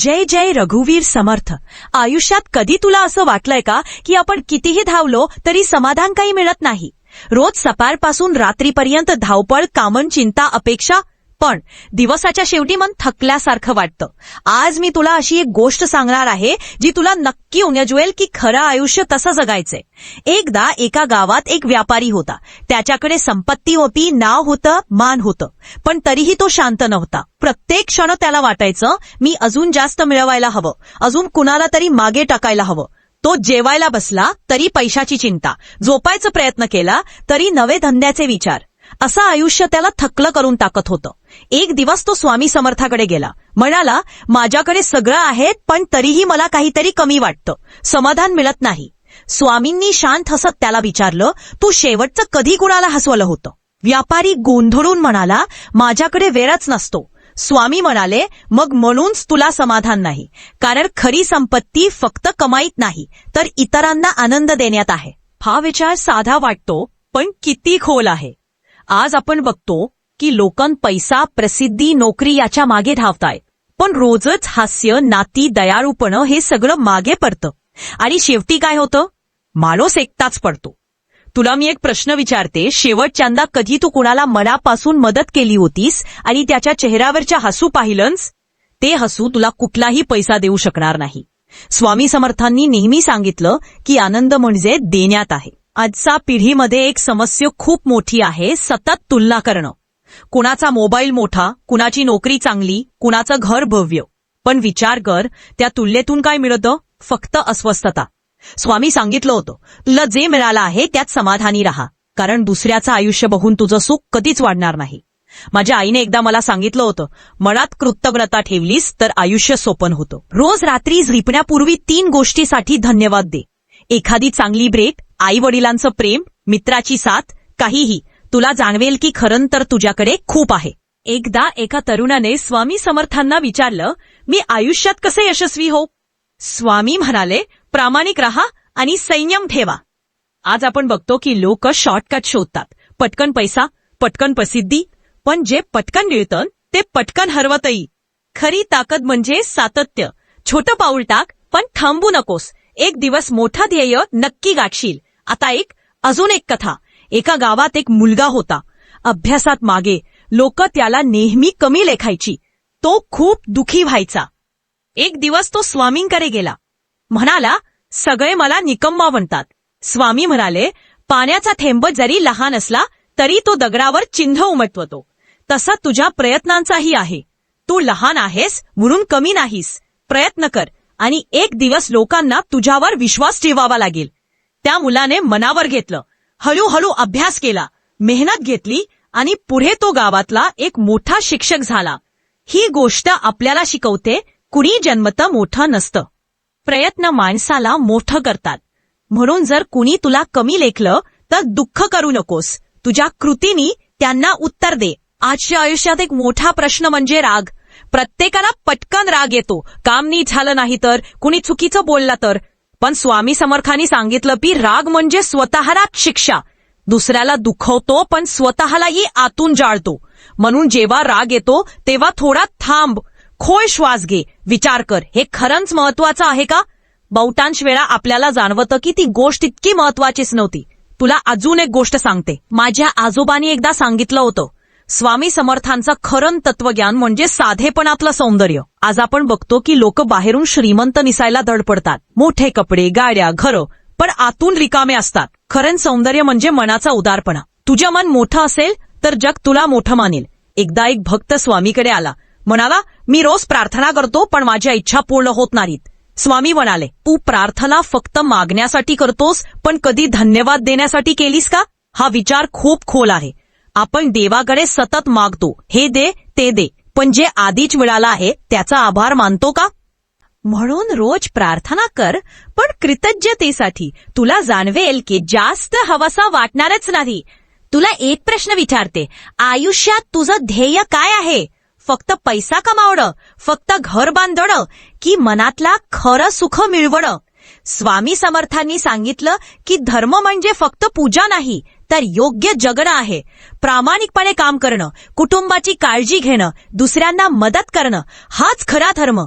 जय जय रघुवीर समर्थ. आयुष्यात कधी तुला असं वाटलंय का की आपण कितीही धावलो तरी समाधान काही मिळत नाही? रोज सकाळपासून रात्रीपर्यंत धावपळ कामन चिंता अपेक्षा पण दिवसाच्या शेवटी मन थकल्यासारखं वाटतं. आज मी तुला अशी एक गोष्ट सांगणार आहे जी तुला नक्की उमजवेल की खरं आयुष्य तसं जगायचंय. एकदा एका गावात एक व्यापारी होता. त्याच्याकडे संपत्ती होती नाव होतं मान होतं. पण तरीही तो शांत नव्हता. प्रत्येक क्षण त्याला वाटायचं मी अजून जास्त मिळवायला हवं. अजून कुणाला तरी मागे टाकायला हवं. तो जेवायला बसला तरी पैशाची चिंता. झोपायचा प्रयत्न केला तरी नवे धंद्याचे विचार. असं आयुष्य त्याला थकलं करून टाकत होतं. एक दिवस तो स्वामी समर्थाकडे गेला. म्हणाला माझ्याकडे सगळं आहे पण तरीही मला काहीतरी कमी वाटतं. समाधान मिळत नाही. स्वामींनी शांत हसत त्याला विचारलं तू शेवटचं कधी कुणाला हसवलं होतं? व्यापारी गोंधळून म्हणाला माझ्याकडे वेळच नसतो. स्वामी म्हणाले मग म्हणूनच तुला समाधान नाही. कारण खरी संपत्ती फक्त कमाईत नाही तर इतरांना आनंद देण्यात आहे. हा विचार साधा वाटतो पण किती खोल आहे. आज आपण बघतो की लोकं पैसा प्रसिद्धी नोकरी याच्या मागे धावतायत पण रोजच हास्य नाती दयाळूपणं हे सगळं मागे पडतं. आणि शेवटी काय होतं? माणूस एकटाच पडतो. तुला मी एक प्रश्न विचारते. शेवटच्यांदा कधी तू कुणाला मनापासून मदत केली होतीस आणि त्याच्या चेहऱ्यावरच्या हसू पाहिलंस? ते हसू तुला कुठलाही पैसा देऊ शकणार नाही. स्वामी समर्थांनी नेहमी सांगितलं की आनंद म्हणजे देण्यात आहे. आजचा पिढीमध्ये एक समस्या खूप मोठी आहे सतत तुलना करणं. कुणाचा मोबाईल मोठा कुणाची नोकरी चांगली कुणाचं घर भव्य. पण विचार कर त्या तुलनेतून काय मिळतं? फक्त अस्वस्थता. स्वामी सांगितलं होतं तुला जे मिळालं आहे त्यात समाधानी राहा. कारण दुसऱ्याचं आयुष्य बघून तुझं सुख कधीच वाढणार नाही. माझ्या आईने एकदा मला सांगितलं होतं मनात कृतज्ञता ठेवलीस तर आयुष्य सोपन होतं. रोज रात्री झिपण्यापूर्वी तीन गोष्टीसाठी धन्यवाद दे. एखादी चांगली ब्रेक आई वडिलांचं प्रेम मित्राची साथ काहीही. तुला जाणवेल की खरं तर तुझ्याकडे खूप आहे. एकदा एका तरुणाने स्वामी समर्थांना विचारलं मी आयुष्यात कसे यशस्वी हो स्वामी म्हणाले प्रामाणिक रहा आणि संयम ठेवा. आज आपण बघतो की लोक शॉर्टकट शोधतात. पटकन पैसा पटकन प्रसिद्धी पण जे पटकन मिळतं ते पटकन हरवतही. खरी ताकद म्हणजे सातत्य. छोटं पाऊल टाक पण थांबू नकोस. एक दिवस मोठा ध्येय नक्की गाठशील. आता एक अजून एक कथा. एका गावात एक मुलगा होता. अभ्यासात मागे. लोक त्याला नेहमी कमी लेखायची. तो खूप दुखी व्हायचा. एक दिवस तो स्वामींकडे गेला. म्हणाला सगळे मला निकम्मा म्हणतात. स्वामी म्हणाले पाण्याचा थेंब जरी लहान असला तरी तो दगडावर चिन्ह उमटवतो. तसा तुझ्या प्रयत्नांचाही आहे. तू लहान आहेस म्हणून कमी नाहीस. प्रयत्न कर. आणि एक दिवस लोकांना तुझ्यावर विश्वास ठेवावा लागेल. त्या मुलाने मनावर घेतलं. हळूहळू अभ्यास केला. मेहनत घेतली आणि पुढे तो गावातला एक मोठा शिक्षक झाला. ही गोष्ट आपल्याला शिकवते कुणी जन्मत मोठं नसतं. प्रयत्न माणसाला मोठं करतात. म्हणून जर कुणी तुला कमी लेखलं तर दुःख करू नकोस. तुझ्या कृतीनी त्यांना उत्तर दे. आजच्या आयुष्यात एक मोठा प्रश्न म्हणजे राग. प्रत्येकाला पटकन राग येतो. काम नीट झालं नाही तर कुणी चुकीचं बोलला तर. पण स्वामी समर्थांनी सांगितलं की राग म्हणजे स्वतःलाच शिक्षा. दुसऱ्याला दुखवतो पण स्वतःलाही आतून जाळतो. म्हणून जेव्हा राग येतो तेव्हा थोडा थांब. खोल श्वास घे. विचार कर. हे खरंच महत्वाचं आहे का? बहुतांश वेळा आपल्याला जाणवतं की ती गोष्ट इतकी महत्वाचीच नव्हती. तुला अजून एक गोष्ट सांगते. माझ्या आजोबांनी एकदा सांगितलं होतं. स्वामी समर्थांचं खरं तत्वज्ञान म्हणजे साधेपणातलं सौंदर्य. आज आपण बघतो की लोक बाहेरून श्रीमंत निसायला धडपडतात. मोठे कपडे गाड्या घरं पण आतून रिकामे असतात. खरं सौंदर्य म्हणजे मनाचा उदारपणा. तुझं मन मोठं असेल तर जग तुला मोठं मानेल. एकदा एक भक्त स्वामीकडे आला. म्हणाला मी रोज प्रार्थना करतो पण माझ्या इच्छा पूर्ण होत नाहीत. स्वामी म्हणाले तू प्रार्थना फक्त मागण्यासाठी करतोस पण कधी धन्यवाद देण्यासाठी केलीस का? हा विचार खूप खोल आहे. आपण देवाकडे सतत मागतो. हे दे ते दे. पण जे आधीच मिळालं आहे त्याचा आभार मानतो का? म्हणून रोज प्रार्थना कर पण कृतज्ञतेसाठी. तुला जाणवेल की जास्त हवासा वाटणारच नाही. तुला एक प्रश्न विचारते. आयुष्यात तुझं ध्येय काय आहे? फक्त पैसा कमावणं फक्त घर बांधणं की मनातला खरं सुख मिळवणं? स्वामी समर्थांनी सांगितलं की धर्म म्हणजे फक्त पूजा नाही तर योग्य जगणं आहे. प्रामाणिकपणे काम करणं कुटुंबाची काळजी घेणं दुसऱ्यांना मदत करणं हाच खरा धर्म.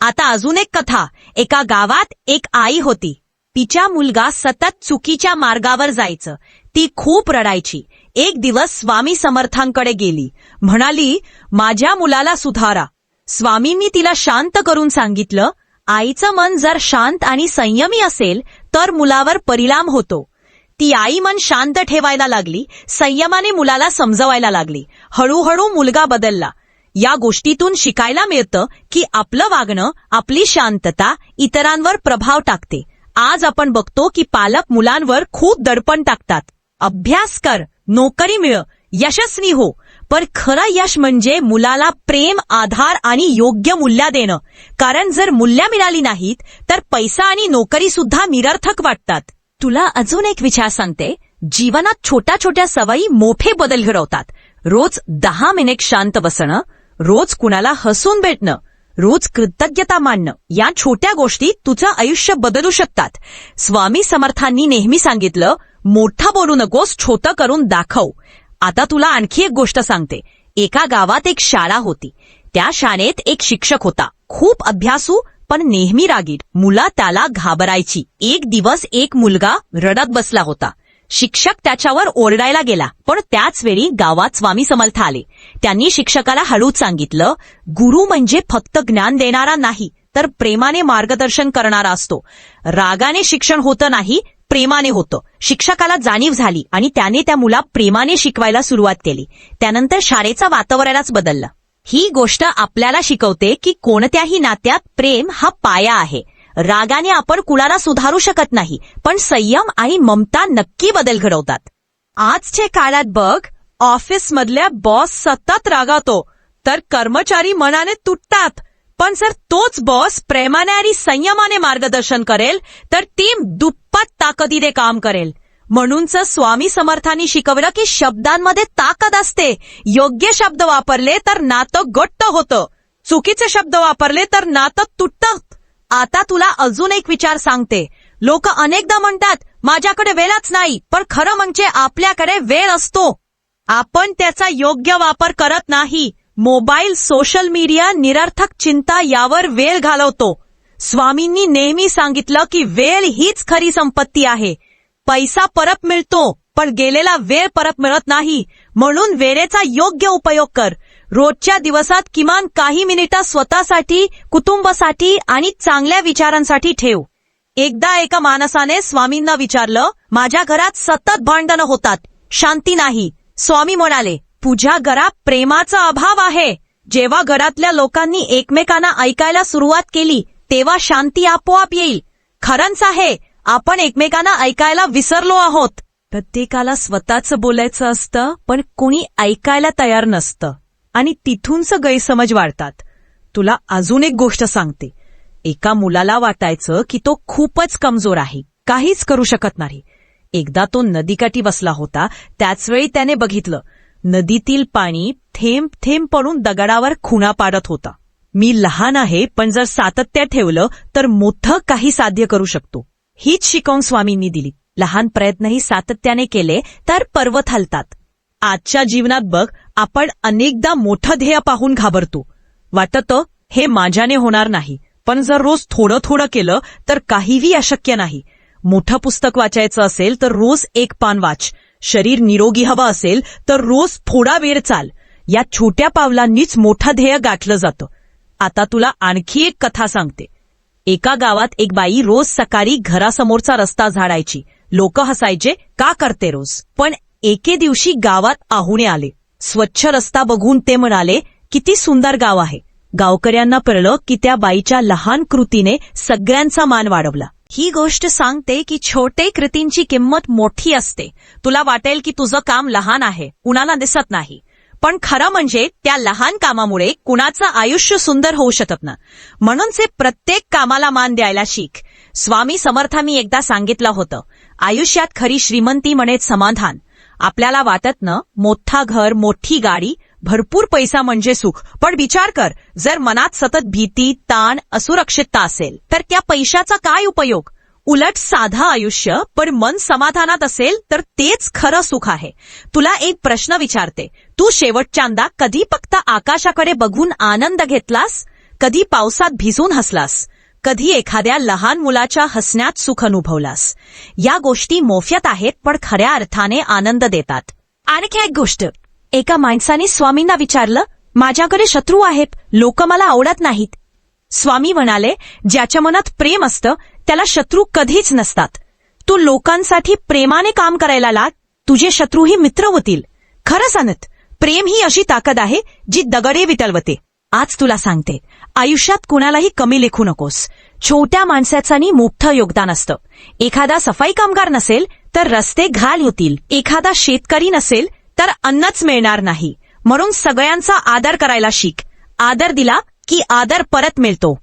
आता अजून एक कथा. एका गावात एक आई होती. तिच्या मुलगा सतत चुकीच्या मार्गावर जायचं. ती खूप रडायची. एक दिवस स्वामी समर्थांकडे गेली. म्हणाली माझ्या मुलाला सुधारा. स्वामींनी तिला शांत करून सांगितलं आईचं मन जर शांत आणि संयमी असेल तर मुलावर परिणाम होतो. ती आई मन शांत ठेवायला लागली संयमाने मुलाला समजवायला लागली. हळूहळू मुलगा बदलला. या गोष्टीतून शिकायला मिळतं की आपलं वागणं आपली शांतता इतरांवर प्रभाव टाकते. आज आपण बघतो की पालक मुलांवर खूप दडपण टाकतात. अभ्यास कर नोकरी मिळ यशस्वी हो. पण खरं यश म्हणजे मुलाला प्रेम आधार आणि योग्य मूल्या देणं. कारण जर मूल्य मिळाली नाहीत तर पैसा आणि नोकरी सुद्धा निरर्थक वाटतात. तुला अजून एक विचार सांगते. जीवनात छोट्या छोट्या सवयी मोठे बदल घडवतात. रोज दहा मिनिट शांत बसणं रोज कुणाला हसून भेटणं रोज कृतज्ञता मानणं या छोट्या गोष्टी तुझं आयुष्य बदलू शकतात. स्वामी समर्थांनी नेहमी सांगितलं मोठा बोलू नकोस छोटं करून दाखव. आता तुला आणखी एक गोष्ट सांगते. एका गावात एक शाळा होती. त्या शाळेत एक शिक्षक होता. खूप अभ्यासू पण नेहमी रागीट. मुलं त्याला घाबरायची. एक दिवस एक मुलगा रडत बसला होता. शिक्षक त्याच्यावर ओरडायला गेला. पण त्याच वेळी गावात स्वामी समर्थ आले. त्यांनी शिक्षकाला हळूच सांगितलं गुरु म्हणजे फक्त ज्ञान देणारा नाही तर प्रेमाने मार्गदर्शन करणारा असतो. रागाने शिक्षण होतं नाही प्रेमाने होतं. शिक्षकाला जाणीव झाली आणि त्याने त्या मुला प्रेमाने शिकवायला सुरुवात केली. त्यानंतर शाळेचं वातावरणच बदललं. ही गोष्ट आपल्याला शिकवते की कोणत्याही नात्यात प्रेम हा पाया आहे. रागाने आपण कुणाला सुधारू शकत नाही पण संयम आणि ममता नक्की बदल घडवतात. आजच्या काळात बघ ऑफिसमधल्या बॉस सतत रागावतो तर कर्मचारी मनाने तुटतात. पण जर तोच बॉस प्रेमाने आणि संयमाने मार्गदर्शन करेल तर टीम दुप्पट ताकदीने काम करेल. म्हणूनच स्वामी समर्थांनी शिकवलं की शब्दांमध्ये ताकद असते. योग्य शब्द वापरले तर नातं घट्ट होतं. चुकीचे शब्द वापरले तर नातं तुटतं. आता तुला अजून एक विचार सांगते. लोक अनेकदा म्हणतात माझ्याकडे वेळच नाही पण खरं म्हणजे आपल्याकडे वेळ असतो. आपण त्याचा योग्य वापर करत नाही. मोबाईल सोशल मीडिया निरर्थक चिंता यावर वेळ घालवतो. स्वामींनी नेहमी सांगितलं की वेळ हीच खरी संपत्ती आहे. पैसा परत मिळतो पण गेलेला वेळ परत मिळत नाही. म्हणून वेळेचा योग्य उपयोग कर. रोजच्या दिवसात किमान काही मिनिटं स्वतःसाठी कुटुंबासाठी आणि चांगल्या विचारांसाठी ठेव. एकदा एका माणसाने स्वामींना विचारलं माझ्या घरात सतत भांडणं होतात. शांती नाही. स्वामी म्हणाले तुझ्या घरात प्रेमाचा अभाव आहे. जेव्हा घरातल्या लोकांनी एकमेकांना ऐकायला सुरुवात केली तेव्हा शांती आपोआप येईल. खरंच आहे. आपण एकमेकांना ऐकायला विसरलो आहोत. प्रत्येकाला स्वतःच बोलायचं असतं पण कोणी ऐकायला तयार नसतं. आणि तिथूनच गैरसमज वाढतात. तुला अजून एक गोष्ट सांगते. एका मुलाला वाटायचं की तो खूपच कमजोर आहे. काहीच करू शकत नाही. एकदा तो नदीकाठी बसला होता. त्याचवेळी त्याने बघितलं. नदीतील पाणी थेंब थेंब पडून दगडावर खुणा पाडत होता. मी लहान आहे पण जर सातत्य ठेवलं तर मोठं काही साध्य करू शकतो. हीच शिकवून स्वामींनी दिली. लहान प्रयत्नही सातत्याने केले तर पर्वत हलतात. आजच्या जीवनात बघ आपण अनेकदा मोठं ध्येय पाहून घाबरतो. वाटतं हे माझ्याने होणार नाही. पण जर रोज थोडं थोडं केलं तर काहीही अशक्य नाही. मोठं पुस्तक वाचायचं असेल तर रोज एक पान वाच. शरीर निरोगी हवं असेल तर रोज थोडा वेळ चाल. या छोट्या पावलांनीच मोठं ध्येय गाठलं जातं. आता तुला आणखी एक कथा सांगते. एका गावात एक बाई रोज सकाळी घरासमोरचा रस्ता झाडायची. लोक हसायचे का करते रोज? पण एके दिवशी गावात आहुणे आले. स्वच्छ रस्ता बघून ते म्हणाले किती सुंदर गाव आहे. गावकऱ्यांना कळलं की त्या बाईच्या लहान कृतीने सगळ्यांचा मान वाढवला. ही गोष्ट सांगते की छोटे कृतींची किंमत मोठी असते. तुला वाटेल की तुझं काम लहान आहे. कुणाला दिसत नाही. पण खरं म्हणजे त्या लहान कामामुळे कुणाचं आयुष्य सुंदर होऊ शकत ना. म्हणूनचे प्रत्येक कामाला मान द्यायला शिक. स्वामी समर्थांनी एकदा सांगितलं होतं. आयुष्यात खरी श्रीमंती म्हणे समाधान. आपल्याला वाटत ना मोठा घर मोठी गाडी भरपूर पैसा म्हणजे सुख. पण विचार कर जर मनात सतत भीती ताण असुरक्षितता असेल तर त्या पैशाचा काय उपयोग? उलट साधा आयुष्य पण मन समाधानात असेल तर तेच खरं सुख आहे. तुला एक प्रश्न विचारते. तू शेवटच्यांदा कधी फक्त आकाशाकडे बघून आनंद घेतलास? कधी पावसात भिजून हसलास? कधी एखाद्या लहान मुलाच्या हसण्यात सुख अनुभवलास? या गोष्टी मोफत आहेत पण खऱ्या अर्थाने आनंद देतात. आणखी एक गोष्ट. एका माणसाने स्वामींना विचारलं माझ्याकडे शत्रू आहेत लोक मला आवडत नाहीत. स्वामी म्हणाले ज्याच्या मनात प्रेम असतं त्याला शत्रू कधीच नसतात. तू लोकांसाठी प्रेमाने काम करायला लाग तुझे शत्रूही मित्र होतील. खरं सांगत प्रेम ही अशी ताकद आहे जी दगडे विटलवते. आज तुला सांगते आयुष्यात कुणालाही कमी लेखू नकोस. छोट्या माणसाचानी मोठं योगदान असतं. एखादा सफाई कामगार नसेल तर रस्ते घाल होतील. एखादा शेतकरी नसेल तर अन्नच मिळणार नाही. म्हणून सगळ्यांचा आदर करायला शिक. आदर दिला की आदर परत मिळतो.